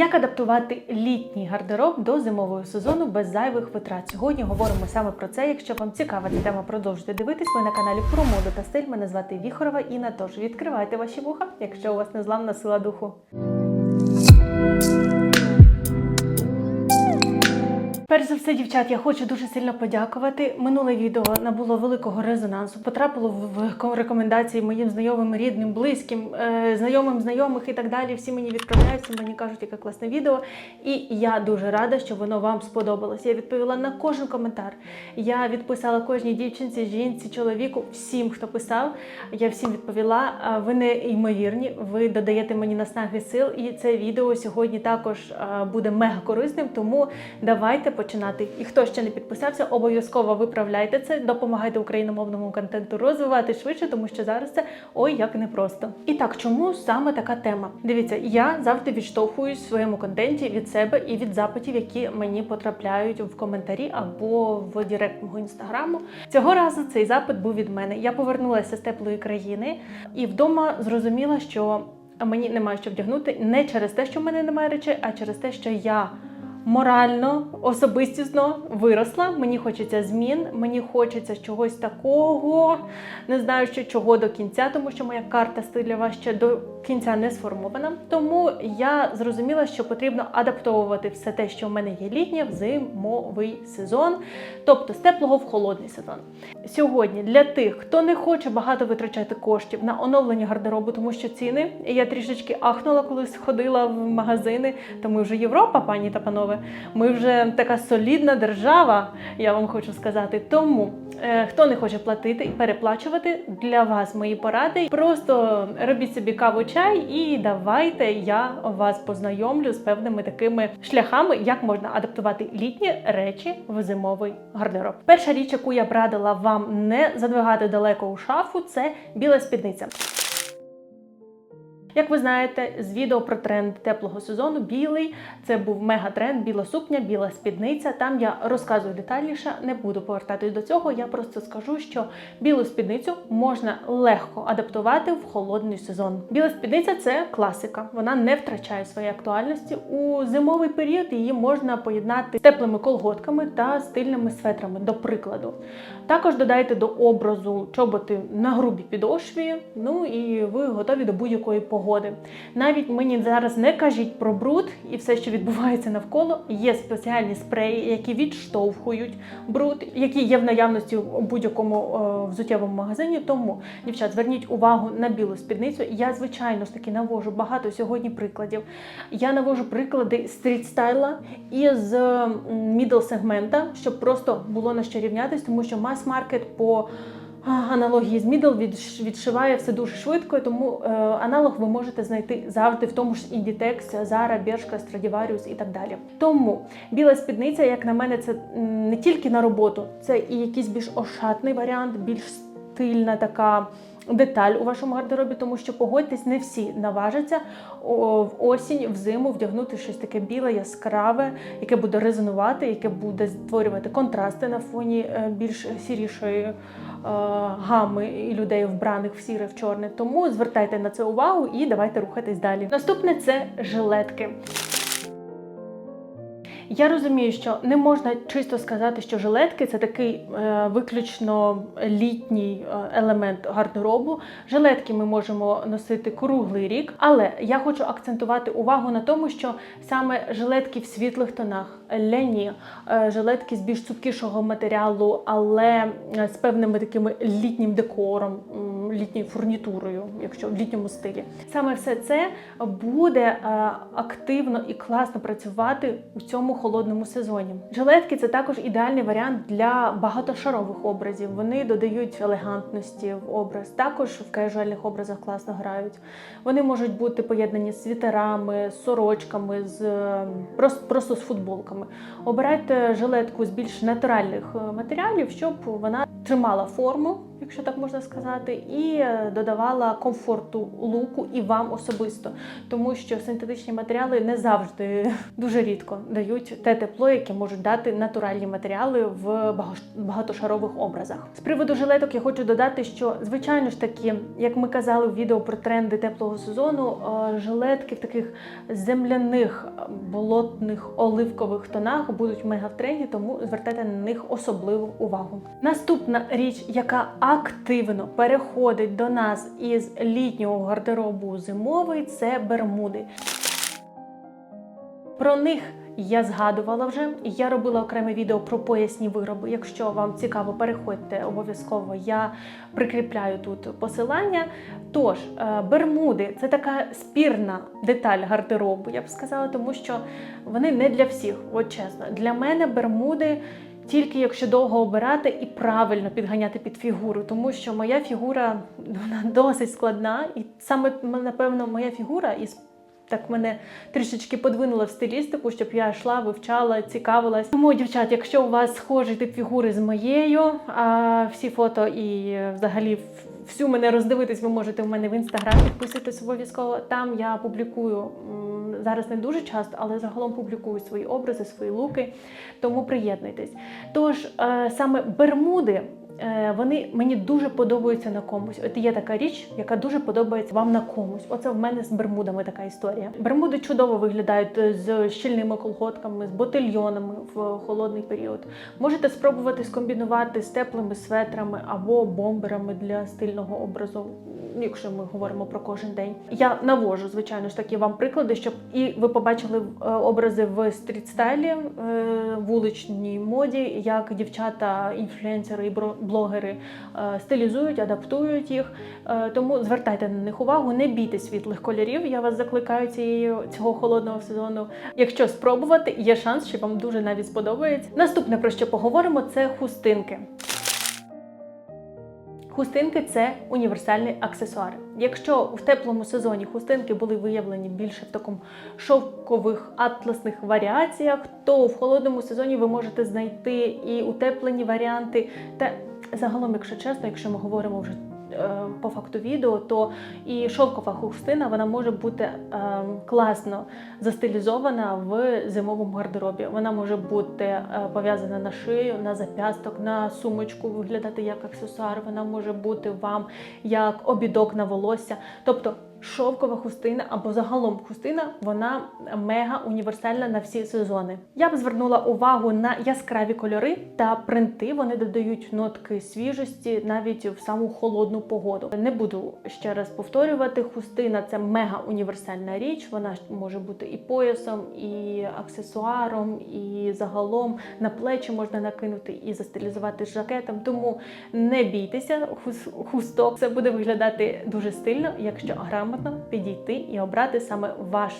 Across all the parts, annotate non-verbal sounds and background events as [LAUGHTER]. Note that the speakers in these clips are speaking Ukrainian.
Як адаптувати літній гардероб до зимового сезону без зайвих витрат? Сьогодні говоримо саме про це. Якщо вам цікава ця тема, продовжуйте дивитись. Ви на каналі про моду та стиль. Мене звати Віхорова Інна. Тож відкривайте ваші вуха, якщо у вас незламна сила духу. Перш за все, дівчат, я хочу дуже сильно подякувати. Минуле відео набуло великого резонансу. Потрапило в рекомендації моїм знайомим, рідним, близьким, е, знайомим, знайомих і так далі. Всі мені відправляють, всі мені кажуть, яке класне відео. І я дуже рада, що воно вам сподобалось. Я відповіла на кожен коментар. Я відписала кожній дівчинці, жінці, чоловіку, всім, хто писав. Я всім відповіла. Ви неймовірні, ви додаєте мені наснаги сил, і це відео сьогодні також буде мега корисним. Тому давайте починати. І хто ще не підписався, обов'язково виправляйте це, допомагайте україномовному контенту розвивати швидше, тому що зараз це ой як непросто. І так, чому саме така тема? Дивіться, я завжди відштовхуюсь в своєму контенті від себе і від запитів, які мені потрапляють в коментарі або в Директ мого інстаграму. Цього разу цей запит був від мене. Я повернулася з теплої країни і вдома зрозуміла, що мені немає що вдягнути не через те, що в мене немає речей, а через те, що я морально, особистісно виросла. Мені хочеться змін, мені хочеться чогось такого. Не знаю, що чого до кінця, тому що моя карта стилява ще до кінця не сформована. Тому я зрозуміла, що потрібно адаптовувати все те, що в мене є літнє, в зимовий сезон, тобто з теплого в холодний сезон. Сьогодні для тих, хто не хоче багато витрачати коштів на оновлення гардеробу, тому що ціни я трішечки ахнула, коли сходила в магазини. То ми вже Європа, пані та панове. Ми вже така солідна держава, я вам хочу сказати. Тому е, хто не хоче платити і переплачувати для вас мої поради. Просто робіть собі каву чай і давайте я вас познайомлю з певними такими шляхами, як можна адаптувати літні речі в зимовий гардероб. Перша річ, яку я б радила вам не задвигати далеко у шафу, це біла спідниця. Як ви знаєте, з відео про тренд теплого сезону білий це був мегатренд, біла сукня, біла спідниця. Там я розказую детальніше, не буду повертатись до цього. Я просто скажу, що білу спідницю можна легко адаптувати в холодний сезон. Біла спідниця це класика, вона не втрачає своєї актуальності. У зимовий період її можна поєднати з теплими колготками та стильними светрами, до прикладу. Також додайте до образу чоботи на грубій підошві, ну і ви готові до будь-якої погоди. Навіть мені зараз не кажіть про бруд і все, що відбувається навколо. Є спеціальні спреї, які відштовхують бруд, які є в наявності у будь-якому е, взуттєвому магазині. Тому, дівчат, зверніть увагу на білу спідницю. Я, звичайно ж таки, навожу багато сьогодні прикладів. Я навожу приклади стріт-стайла із мідл сегмента, щоб просто було на що рівнятись, тому що мас-маркет по Аналогії з мідл відшиває все дуже швидко, тому е, аналог ви можете знайти завжди в тому ж Inditex, Zara, Bershka, Stradivarius і так далі. Тому біла спідниця, як на мене, це не тільки на роботу, це і якийсь більш ошатний варіант, більш стильна така. Деталь у вашому гардеробі, тому що погодьтесь, не всі наважаться в осінь, в зиму вдягнути щось таке біле, яскраве, яке буде резонувати, яке буде створювати контрасти на фоні е, більш сірішої е, гами і людей вбраних в сіре, в чорне. Тому звертайте на це увагу і давайте рухатись далі. Наступне це жилетки. Я розумію, що не можна чисто сказати, що жилетки це такий е, виключно літній е, елемент гардеробу. Жилетки ми можемо носити круглий рік, але я хочу акцентувати увагу на тому, що саме жилетки в світлих тонах, ляні, е, жилетки з більш цупкішого матеріалу, але е, з певними такими літнім декором, літньою фурнітурою, якщо в літньому стилі. Саме все це буде е, активно і класно працювати у цьому холодному сезоні. Жилетки це також ідеальний варіант для багатошарових образів. Вони додають елегантності в образ. Також в кежуальних образах класно грають. Вони можуть бути поєднані з світерами, з сорочками, з е, просто, просто з футболками. Обирайте жилетку з більш натуральних е, матеріалів, щоб вона тримала форму якщо так можна сказати, і е, додавала комфорту луку і вам особисто, тому що синтетичні матеріали не завжди дуже рідко дають те тепло, яке можуть дати натуральні матеріали в багатошарових образах. З приводу жилеток я хочу додати, що звичайно ж таки, як ми казали в відео про тренди теплого сезону, е, жилетки в таких земляних болотних оливкових тонах будуть мега в тренді, тому звертайте на них особливу увагу. Наступна річ, яка активно переходить до нас із літнього гардеробу зимовий, це бермуди. Про них я згадувала вже. Я робила окреме відео про поясні вироби. Якщо вам цікаво, переходьте обов'язково. Я прикріпляю тут посилання. Тож, е, бермуди це така спірна деталь гардеробу, я б сказала, тому що вони не для всіх, от чесно. Для мене бермуди. Тільки якщо довго обирати і правильно підганяти під фігуру, тому що моя фігура [LAUGHS] вона досить складна, і саме напевно моя фігура із так мене трішечки подвинула в стилістику, щоб я йшла, вивчала, цікавилась. Тому, дівчат, якщо у вас схожий тип фігури з моєю, а всі фото і е, взагалі всю мене роздивитись, ви можете в мене в інстаграм підписуйтесь обов'язково. Там я публікую зараз не дуже часто, але загалом публікую свої образи, свої луки. Тому приєднуйтесь. Тож е, саме бермуди. Е, Вони мені дуже подобаються на комусь. От є така річ, яка дуже подобається вам на комусь. Оце в мене з бермудами така історія. Бермуди чудово виглядають е, з щільними колготками, з ботильйонами в холодний період. Можете спробувати скомбінувати з теплими светрами або бомберами для стильного образу, якщо ми говоримо про кожен день. Я навожу, звичайно ж таки, вам приклади, щоб і ви побачили е, образи в стрітстайлі, е, вуличній моді, як дівчата, інфлюенсери і блогери е, стилізують, адаптують їх. Тому звертайте на них увагу, не бійте світлих кольорів. Я вас закликаю цієї цього холодного сезону. Якщо спробувати, є шанс, що вам дуже навіть сподобається. Наступне про що поговоримо, це хустинки. Хустинки це універсальний аксесуар. Якщо в теплому сезоні хустинки були виявлені більше в такому шовкових атласних варіаціях, то в холодному сезоні ви можете знайти і утеплені варіанти. Та загалом, якщо чесно, якщо ми говоримо вже по факту відео, то і шовкова хустина вона може бути е, класно застилізована в зимовому гардеробі. Вона може бути е, пов'язана на шию, на зап'ясток, на сумочку, виглядати як аксесуар. Вона може бути вам як обідок на волосся. Тобто шовкова хустина або загалом хустина, вона мега універсальна на всі сезони. Я б звернула увагу на яскраві кольори та принти. Вони додають нотки свіжості навіть в саму холодну погоду. Не буду ще раз повторювати. Хустина це мега універсальна річ. Вона може бути і поясом, і аксесуаром, і загалом на плечі можна накинути і застилізувати жакетом. Тому не бійтеся, хус- хусток це буде виглядати дуже стильно, якщо грамотно підійти і обрати саме ваш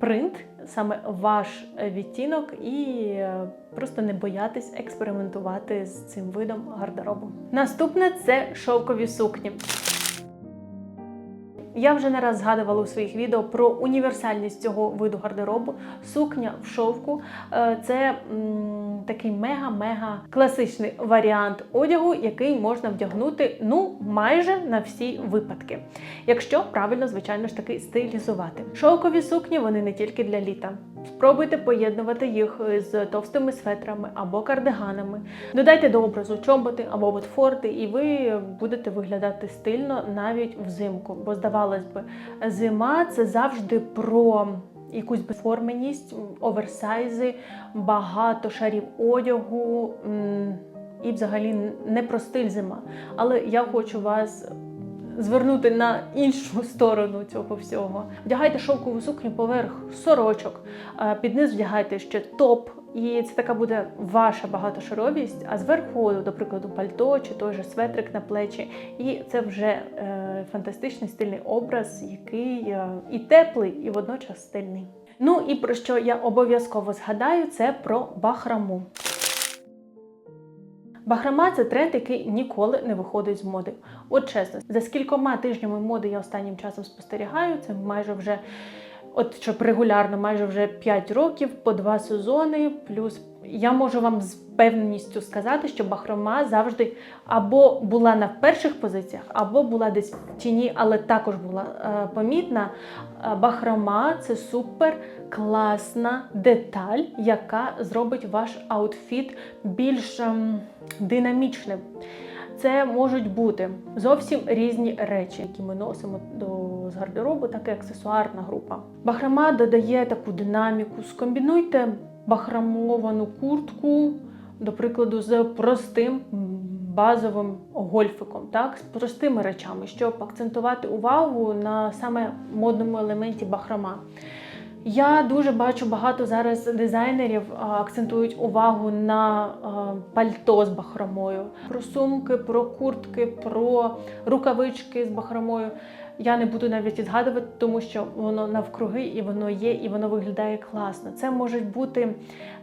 принт, саме ваш відтінок, і е, просто не боятись експериментувати з цим видом гардеробу. Наступне це шовкові сукні. Я вже не раз згадувала у своїх відео про універсальність цього виду гардеробу. Сукня в шовку е, це м, такий мега-мега класичний варіант одягу, який можна вдягнути ну майже на всі випадки, якщо правильно, звичайно ж таки стилізувати. Шовкові сукні вони не тільки для літа. Спробуйте поєднувати їх з товстими светрами або кардиганами. Додайте до образу чоботи або ботфорти, і ви будете виглядати стильно навіть взимку. Бо здавалось би, зима це завжди про якусь безформеність, оверсайзи, багато шарів одягу. І взагалі не про стиль зима. Але я хочу вас звернути на іншу [LAUGHS] сторону цього всього. Вдягайте шовкову сукню поверх сорочок, е, під низ вдягайте ще топ. І це така буде ваша багатошаровість, а зверху, до прикладу, пальто чи той же светрик на плечі. І це вже е, фантастичний стильний образ, який е, і теплий, і водночас стильний. Ну і про що я обов'язково згадаю, це про бахраму. Бахрома це тренд, який ніколи не виходить з моди. От чесно, за скількома тижнями моди я останнім часом спостерігаю. Це майже вже, от щоб регулярно, майже вже 5 років, по два сезони, плюс я можу вам з певністю сказати, що бахрома завжди або була на перших позиціях, або була десь в тіні, але також була е, помітна. Е, Бахрома це супер класна деталь, яка зробить ваш аутфіт більш ем, динамічним. Це можуть бути зовсім різні речі, які ми носимо до з гардеробу, так і аксесуарна група. Бахрома додає таку динаміку. Скомбінуйте бахромовану куртку, до прикладу, з простим базовим гольфиком, так, з простими речами, щоб акцентувати увагу на саме модному елементі бахрома. Я дуже бачу багато зараз дизайнерів акцентують увагу на пальто з бахромою, про сумки, про куртки, про рукавички з бахромою. Я не буду навіть згадувати, тому що воно навкруги і воно є, і воно виглядає класно. Це може бути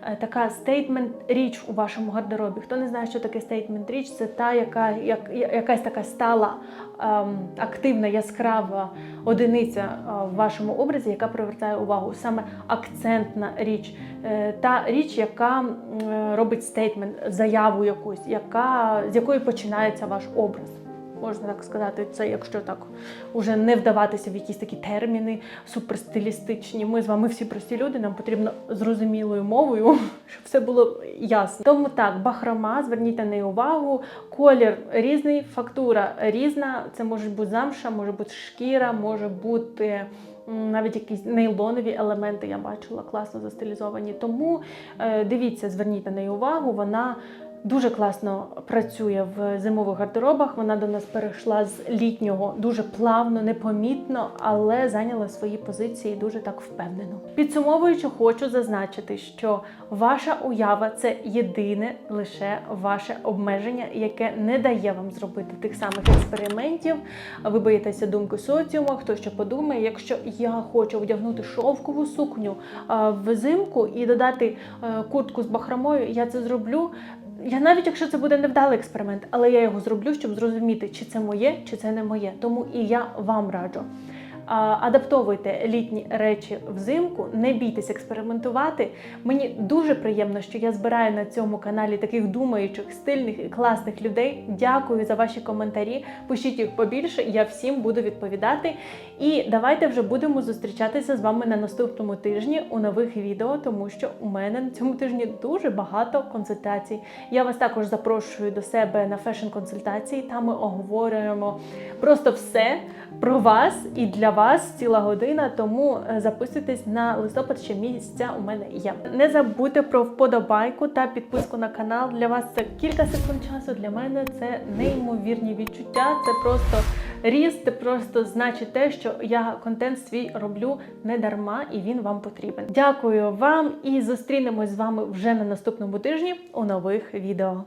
е, така стейтмент річ у вашому гардеробі. Хто не знає, що таке стейтмент річ, це та, яка як, якась така стала, ем, активна, яскрава одиниця е, в вашому образі, яка привертає увагу. Саме акцентна річ, Е, та річ, яка е, робить стейтмент, заяву якусь, яка, з якої починається ваш образ. Можна так сказати, це якщо так уже не вдаватися в якісь такі терміни суперстилістичні. Ми з вами всі прості люди, нам потрібно зрозумілою мовою, [LAUGHS] щоб все було ясно. Тому так, бахрома, зверніть на неї увагу. Колір різний, фактура різна. Це може бути замша, може бути шкіра, може бути. Навіть якісь нейлонові елементи я бачила класно застилізовані. Тому е, дивіться, зверніть на неї увагу. Вона дуже класно працює в зимових гардеробах. Вона до нас перейшла з літнього дуже плавно, непомітно, але зайняла свої позиції дуже так впевнено. Підсумовуючи, хочу зазначити, що ваша уява це єдине лише ваше обмеження, яке не дає вам зробити тих самих експериментів. Ви боїтеся думки соціуму, хто що подумає. Якщо я хочу вдягнути шовкову сукню взимку і додати е, куртку з бахромою, я це зроблю. Я навіть якщо це буде невдалий експеримент, але я його зроблю, щоб зрозуміти, чи це моє, чи це не моє. Тому і я вам раджу. Адаптовуйте літні речі взимку, не бійтесь експериментувати. Мені дуже приємно, що я збираю на цьому каналі таких думаючих, стильних і класних людей. Дякую за ваші коментарі. Пишіть їх побільше, я всім буду відповідати. І давайте вже будемо зустрічатися з вами на наступному тижні у нових відео, тому що у мене на цьому тижні дуже багато консультацій. Я вас також запрошую до себе на фешн-консультації. Там ми оговорюємо просто все про вас і для вас ціла година. Тому е, записуйтесь на листопад, ще місця у мене є. Не забудьте про вподобайку та підписку на канал. Для вас це кілька секунд часу. Для мене це неймовірні відчуття. Це просто ріст, просто значить те, що я контент свій роблю не дарма і він вам потрібен. Дякую вам і зустрінемось з вами вже на наступному тижні у нових відео.